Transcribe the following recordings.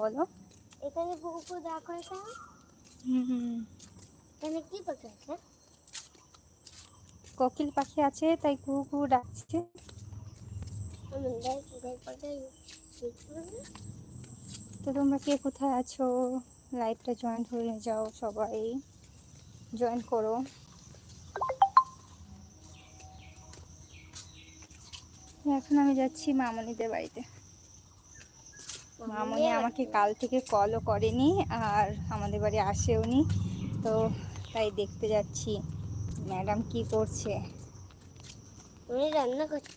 বলো। এখানে কুকুর দেখো এখানে। হুম এখানে কি পাখি আছে? কোকিল পাখি আছে তাই কুহু ডাকছে। তো তোমরা কে কোথায় আছো? লাইভটা জয়েন হয়ে যাও সবাই। জয়েন করো। এখন আমি যাচ্ছি মামনিদের বাড়িতে। মামনি আমাকে কাল থেকে কলও করেনি আর আমাদের বাড়ি আসেও নি। তো তাই দেখতে যাচ্ছি। ম্যাডাম কি করছে? আমি রান্না করছি।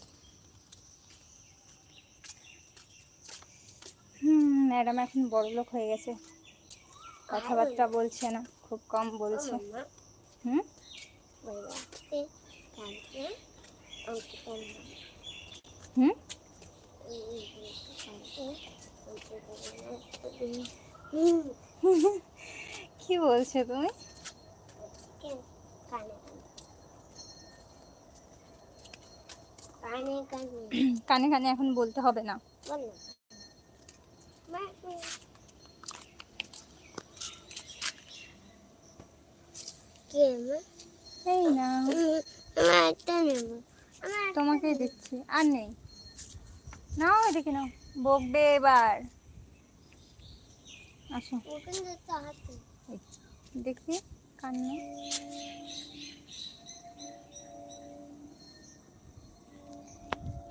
হুম ম্যাডাম এখন বড় লোক হয়ে গেছে। কথাবার্তা বলছে না খুব কম বলছে। হুম? হুম? কি বলছো তুমি? কানে কানে এখন বলতে হবে না। এই না। তোমাকেই দিচ্ছি আর নেই। নাও দেখে নাও। বকবে এবার। আসো। দেখি কান্না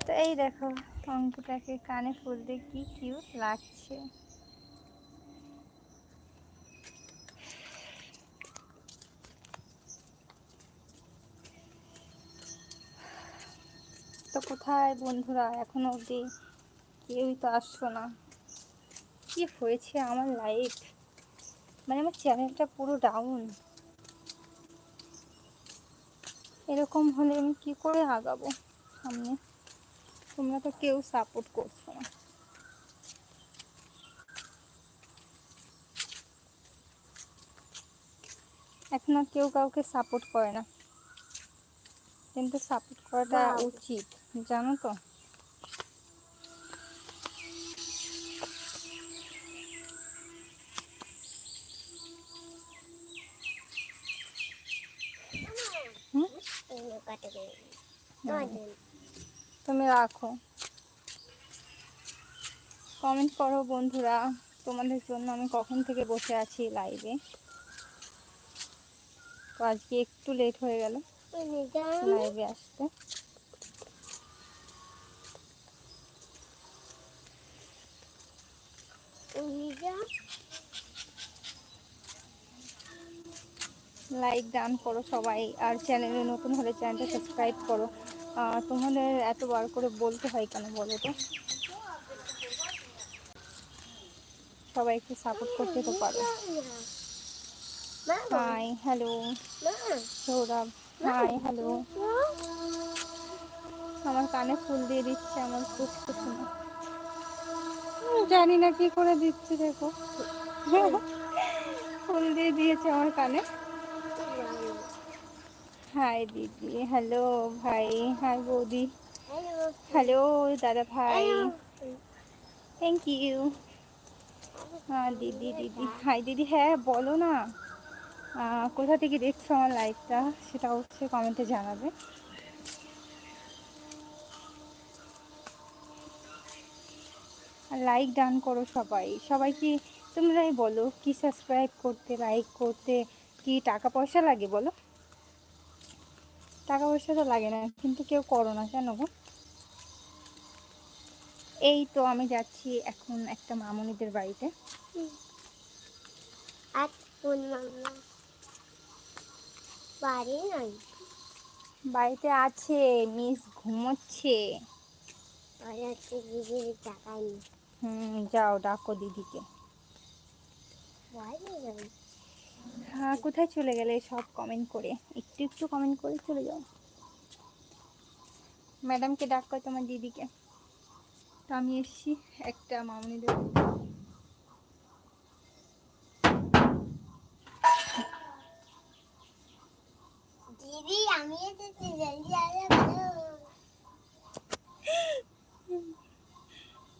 তো এই দেখো, অঙ্কুটাকে কানে ফুল দিয়ে কি কিউট লাগছে। তো কোথায় বন্ধুরা? এখনও অবধি কেউই তো আসছো না। কি হয়েছে আমার লাইফ মানে আমার চ্যানেলটা পুরো ডাউন এরকম হলে আমি কি করে আগাবো সামনে? তোমরা তো কেউ সাপোর্ট করছ না। এখন আর কেউ কাউকে সাপোর্ট করে না। কিন্তু সাপোর্ট করাটা উচিত জানো তো হুম এই কাটে তুমি রাখো। কমেন্ট করো বন্ধুরা, তোমাদের জন্য আমি কখন থেকে বসে আছি লাইভে তো আজকে একটু লেট হয়ে গেল। লাইভে আসতে। লাইক ডান করো সবাই, আর চ্যানেলে নতুন হলে চ্যানেলটা সাবস্ক্রাইব করো। তোমাদের এতবার করে বলতে হয় কেন বলো তো? সবাই একটু সাপোর্ট করতে তো পারো। Hi hello Sourav hi hello আমার কানে ফুল দিয়ে দিচ্ছে, আমার পুচকু শোনা জানি না কি করে দিচ্ছে দেখো। ফুল দিয়ে দিয়েছে আমার কানে। হাই দিদি হ্যালো ভাই হাই বৌদি হ্যালো দাদা ভাই থ্যাংক ইউ হ্যাঁ দিদি দিদি হাই দিদি হ্যাঁ বলো না। কোথা থেকে দেখছ আমার লাইভটা সেটা অবশ্যই কমেন্টে জানাবে। লাইক ডান করো সবাই। সবাই কি তোমরাই বলো কি সাবস্ক্রাইব করতে লাইক করতে কি টাকা পয়সা লাগে বলো? টাকা পয়সা তো লাগে না কিন্তু কেউ করো না কেন গো? এই তো আমি যাচ্ছি এখন একটা মামুনিদের বাড়িতে। আর বাড়ি নাই। বাড়িতে আছে মিস ঘুমোচ্ছে। হুম যাও ডাকো দিদিকে। বাড়ি কোথায় চলে গেলে সব কমেন্ট করে? একটু একটু কমেন্ট করে চলে যাও। ম্যাডামকে ডাকো তোমার দিদিকে। তো আমি এসছি একটা মামনিদের দিদি আমি এসেছি জলদি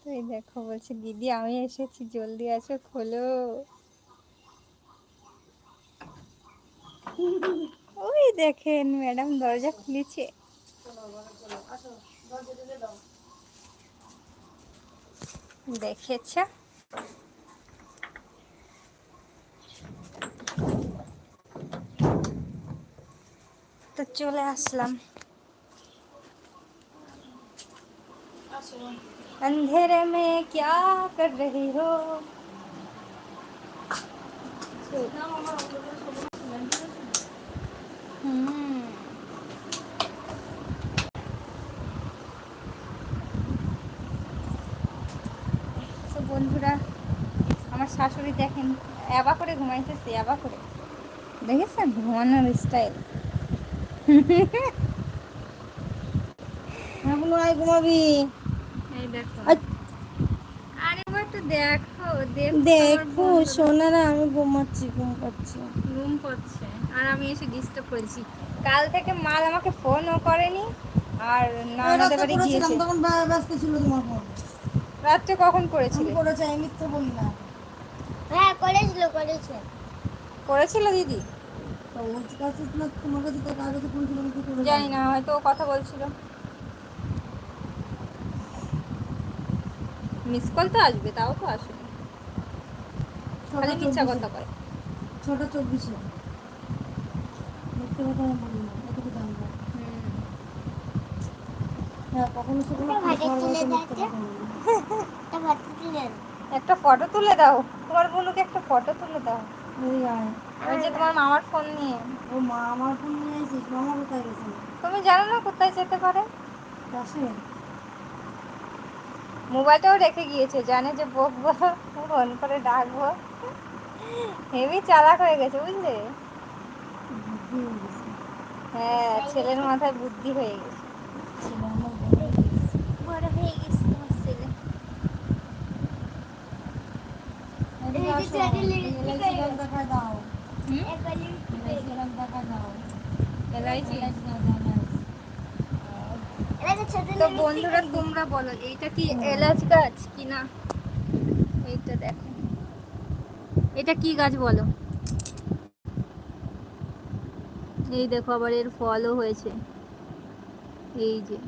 তো এই দেখো বলছে দিদি আমি এসেছি জলদি আসো খোলো। ওই দেখেন ম্যাডাম দরজা খুলেছে দেখেছ তো চলে আসলাম अंधेरे में क्या कर रही हो হুম তো বন্ধুরা আমার শাশুড়ি দেখেন অ্যাবা করে ঘুমাইতেছে অ্যাবা করে। দেখেছেন? ঘুমানোর স্টাইল এখনও আয় ঘুমাবি। এই দেখো। তো দেখো দেখো সোনারা আমি ঘুমাচ্ছি ঘুম পাচ্ছি। ঘুম করছে আর আমি এসে ডিস্টার্ব করেছি। কাল থেকে মাল আমাকে ফোনও করেনি আর না আমাদের বাড়ি গিয়েছে। তখন ব্যস্ত ছিল তোমার ফোন রাত্রে কখন করেছিলে? করেছে আমি মিথ্যে বলি না। হ্যাঁ করেছিল করেছে। করেছিল দিদি? তো ওর কাছে না তোমার কাছে তো কার কাছে ফোন ছিল জানি না হয়তো ও কথা বলছিল। মিস কল তো আসবে তাও তো আসবে খালি মিথ্যা কথা কয় ছটা চব্বিশে মিথ্যে কথা বলি না। এটুকু জানব হ্যাঁ কখনো। একটা ভাত তুলে দাও। একটা। ফটো তুলে দাও। তোমার বোনকে একটা ফটো তুলে দাও। ওই যে তোমার মামার ফোন নিয়ে। ও মা আমার ফোন নিয়ে এসেছিস মামা কোথায় গেছে? তুমি জানো না কোথায় যেতে পারে? মোবাইলটাও রেখে গিয়েছে জানে যে বকবো ফোন করে ডাকবো। হেভি চালাক হয়ে গেছে বুঝলে? হয়ে ছেলের মাথায় বুদ্ধি হয়ে গেছে। বড় হয়ে গেছে। তোমার ছেলে। দেখায় দাও। এলাইচি দাও। তো বন্ধুরা, তোমরা বলো, এইটা কি এলাচ গাছ কি না এইটা দেখো। এটা কি গাছ বলো? এই দেখো, আবার এর ফলও হয়েছে। এই যে।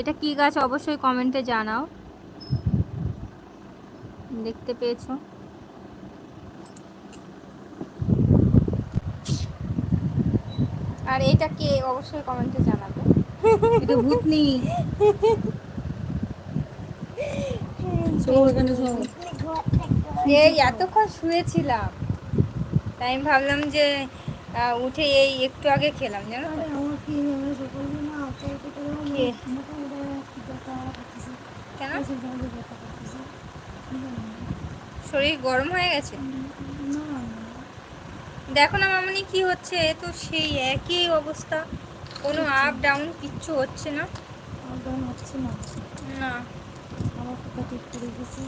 এটা কি গাছ অবশ্যই কমেন্টে জানাও। দেখতে পেয়েছ? আর এটা কে? অবশ্যই কমেন্টে জানাবে। এটা ভূতনি এই এতক্ষণ শুয়েছিলাম। তাই আমি ভাবলাম যে উঠে এই একটু আগে খেলাম জানো তো? আরে আমার কি আমি সকাল দিন না? তো তো তো কে? মোটামুটি ব্যথা করতেছে। কেন শরীর গরম হয়ে গেছে? দেখো না মামনি কি হচ্ছে তো সেই একই অবস্থা। কোনো আপ ডাউন কিচ্ছু হচ্ছে না। আপ ডাউন হচ্ছে না। না। আমার করে গেছে